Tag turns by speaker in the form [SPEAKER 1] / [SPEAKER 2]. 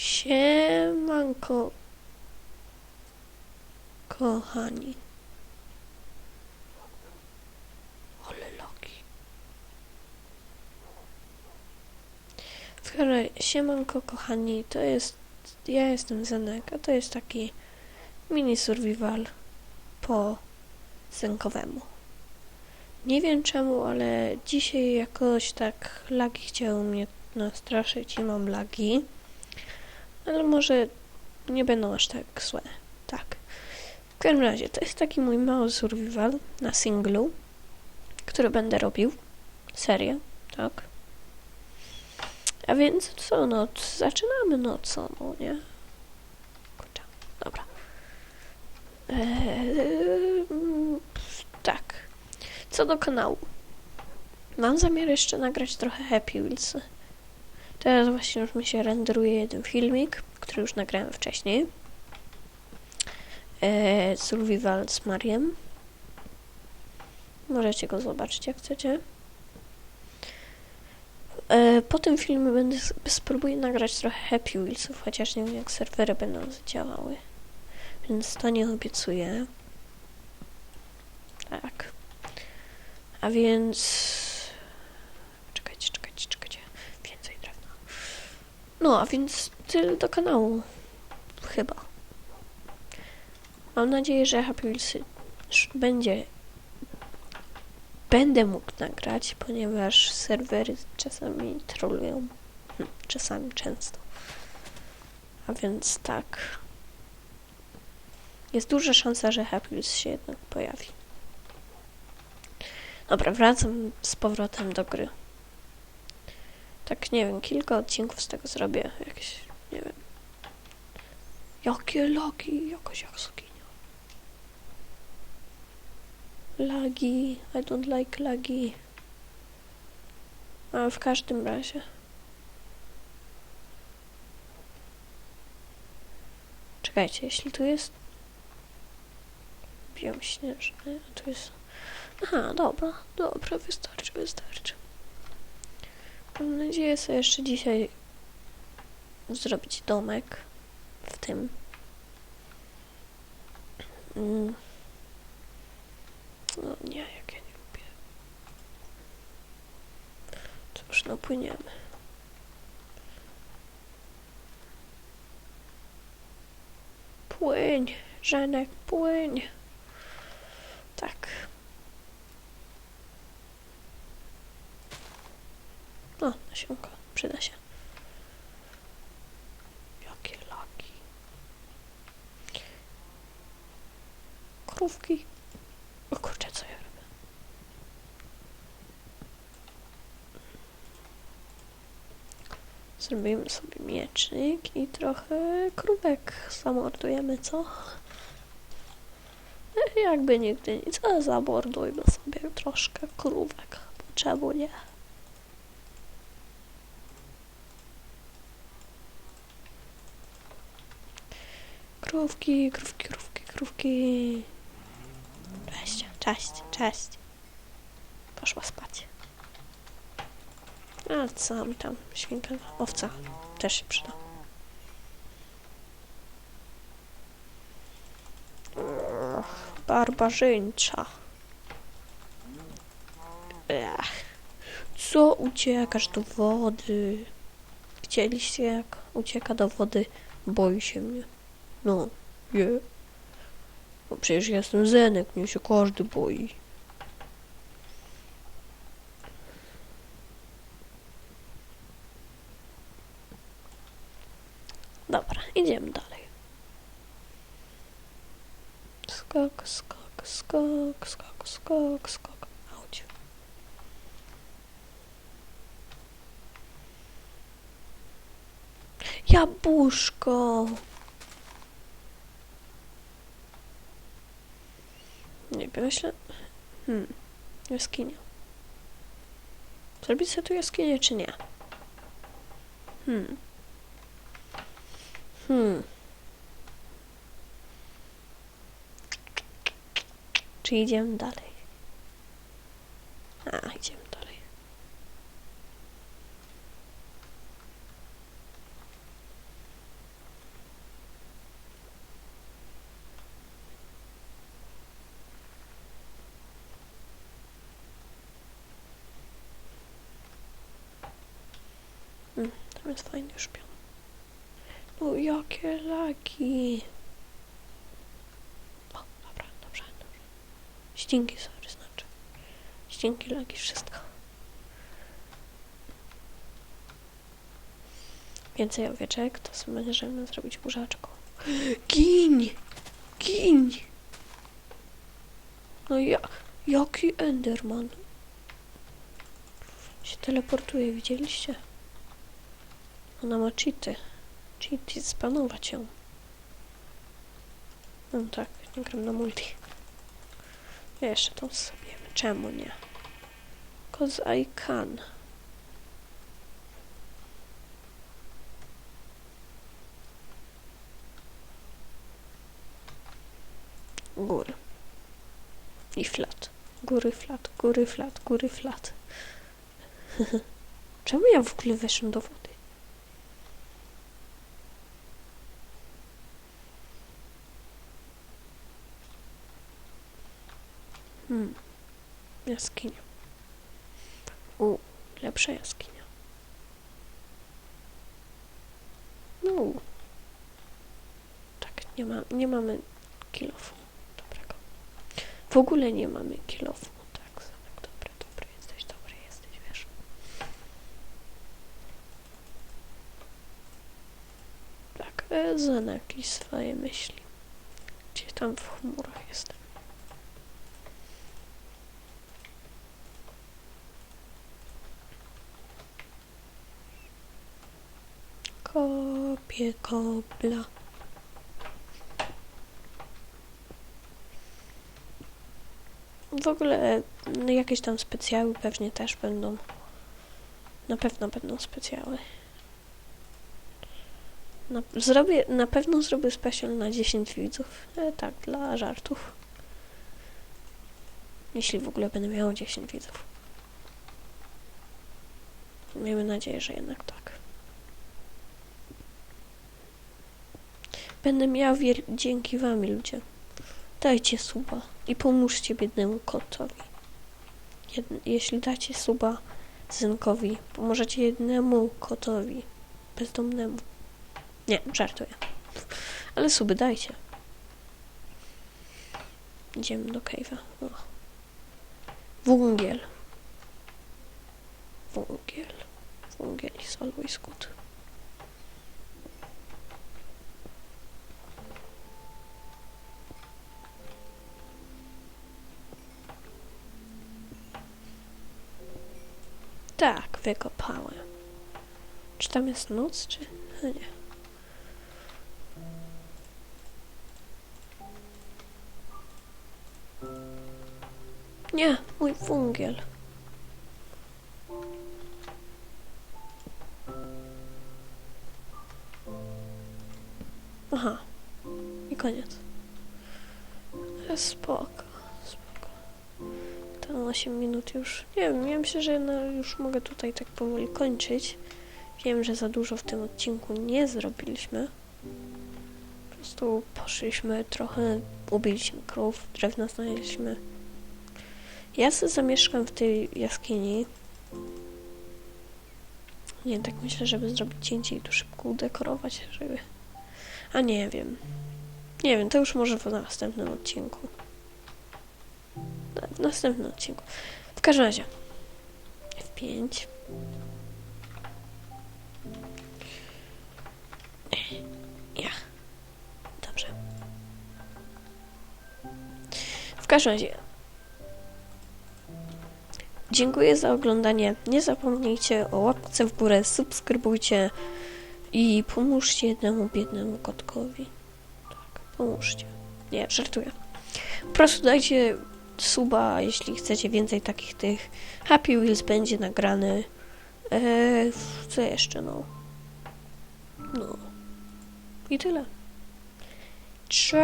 [SPEAKER 1] Siemanko, kochani. Ale razie, siemanko, kochani, to jest, ja jestem Zenek, a to jest taki mini survival po Zenkowemu. Nie wiem czemu, ale dzisiaj jakoś tak lagi chciały mnie nastraszyć i mam lagi. Ale może nie będą aż tak złe. Tak. W każdym razie, to jest taki mój mały survival na singlu, który będę robił. Serię, tak. A więc co, no, zaczynamy, no co, no, nie? Kurczę, dobra. Eee, tak. Co do kanału. Mam zamiar jeszcze nagrać trochę Happy Wheels. Teraz właśnie już mi się renderuje jeden filmik, który już nagrałem wcześniej. Eee, survival z Mariem. Możecie go zobaczyć jak chcecie. E, po tym filmie będę spróbuję nagrać trochę Happy Wheelsów, chociaż nie wiem jak serwery będą działały. Więc to nie obiecuję. Tak. A więc... Czekajcie, czekajcie, czekajcie. Więcej drewna. No, a więc tyle do kanału. Chyba. Mam nadzieję, że Happy Wheelsy sz- będzie... Będę mógł nagrać, ponieważ serwery czasami trolują. Hm, Czasami często. A więc tak. Jest duża szansa, że Happy Wheels się jednak pojawi. Dobra, wracam z powrotem do gry. Tak, nie wiem, kilka odcinków z tego zrobię. Jakieś, nie wiem. Jakie lagi, jakoś jaskinia. Lagi, I don't like lagi. A w każdym razie. Czekajcie, jeśli tu jest... Biom śnieżny, a tu jest... Aha, dobra, dobra, wystarczy, wystarczy. Mam nadzieję sobie jeszcze dzisiaj zrobić domek w tym. Mm. No nie, jak ja nie lubię. Cóż, no płyniemy. Płyń, Żenek, płyń. Tak. O, nasionka, przyda się. Jakie laki. Krówki. O kurczę, co ja robię? Zrobimy sobie miecznik i trochę krówek zamordujemy, co? Jakby nigdy nic, ale zamordujmy sobie troszkę krówek. Czemu nie? Krówki, krówki, krówki, krówki. Cześć, cześć, cześć. Poszła spać. A co mi tam, świnka, owca też się przyda. Barbarzyńcza. Ech. Co uciekasz do wody? Widzieliście jak ucieka do wody? Boi się mnie. No, nie. Bo przecież jestem Zenek, mnie się każdy boi. Dobra, idziemy dalej. Skok, skok, skok, skok, skok, skok. Auć. Jabłuszko! Nie myślę... Hmm, jaskinia. Zrobić sobie tu jaskinię, czy nie? Hmm. Hmm. Czy idziemy dalej? A, idziemy dalej. Tam jest fajny szpion. No jakie laki. O, dobra, dobrze, dobrze. Ścinki, sorry, znaczy. Ścinki, laki, wszystko. Więcej owieczek, to sobie możemy zrobić burzaczką. Gin! Gin! No ja, jaki Enderman? Się teleportuje, widzieliście? Ona ma cheaty. Cheaty, spanować ją. No tak, nie gram na multi. Jeszcze tą sobie. Czemu nie? Cause I can. Góry. I flat. Góry, flat, góry, flat, góry, flat. Czemu ja w ogóle weszłem do wody? Hmm. Jaskinia. U, lepsza jaskinia. No. Tak, nie, ma, nie mamy kilofu dobrego. W ogóle nie mamy kilofu. Tak, Zamek, dobry, dobry jesteś, dobry jesteś, wiesz. Tak, e, i swoje myśli. Gdzie tam w chmurach jestem. Kopię kobla. W ogóle no, jakieś tam specjały pewnie też będą. Na pewno będą specjały. Na, zrobię, na pewno zrobię special na 10 widzów. E, tak, dla żartów. Jeśli w ogóle będę miał 10 widzów. Miejmy nadzieję, że jednak tak. Będę miał wiel- dzięki wami ludzie. Dajcie suba i pomóżcie biednemu kotowi. Jedn- jeśli dacie suba synkowi, pomożecie jednemu kotowi bezdomnemu. Nie, żartuję. Ale suby dajcie. Idziemy do cave'a. O. Wungiel. Wungiel. Wungiel is always good. Tak, wykopałem. Czy tam jest noc, czy... No nie. Nie, mój wungiel. To 8 minut już. Nie wiem, ja myślę, że no, już mogę tutaj tak powoli kończyć. Wiem, że za dużo w tym odcinku nie zrobiliśmy. Po prostu poszliśmy trochę, ubiliśmy krów, drewna znaleźliśmy. Ja sobie zamieszkam w tej jaskini. Nie, tak myślę, żeby zrobić cięcie i tu szybko udekorować, żeby... A nie wiem. Nie wiem, to już może w następnym odcinku. W następnym odcinku. W każdym razie. F5. Ja. Dobrze. W każdym razie. Dziękuję za oglądanie. Nie zapomnijcie o łapce w górę, subskrybujcie i pomóżcie jednemu biednemu kotkowi. Tak, pomóżcie. Nie, żartuję. Po prostu dajcie suba, jeśli chcecie więcej takich tych. Happy Wheels będzie nagrany. Eee, co jeszcze, no? No. I tyle. Cześć!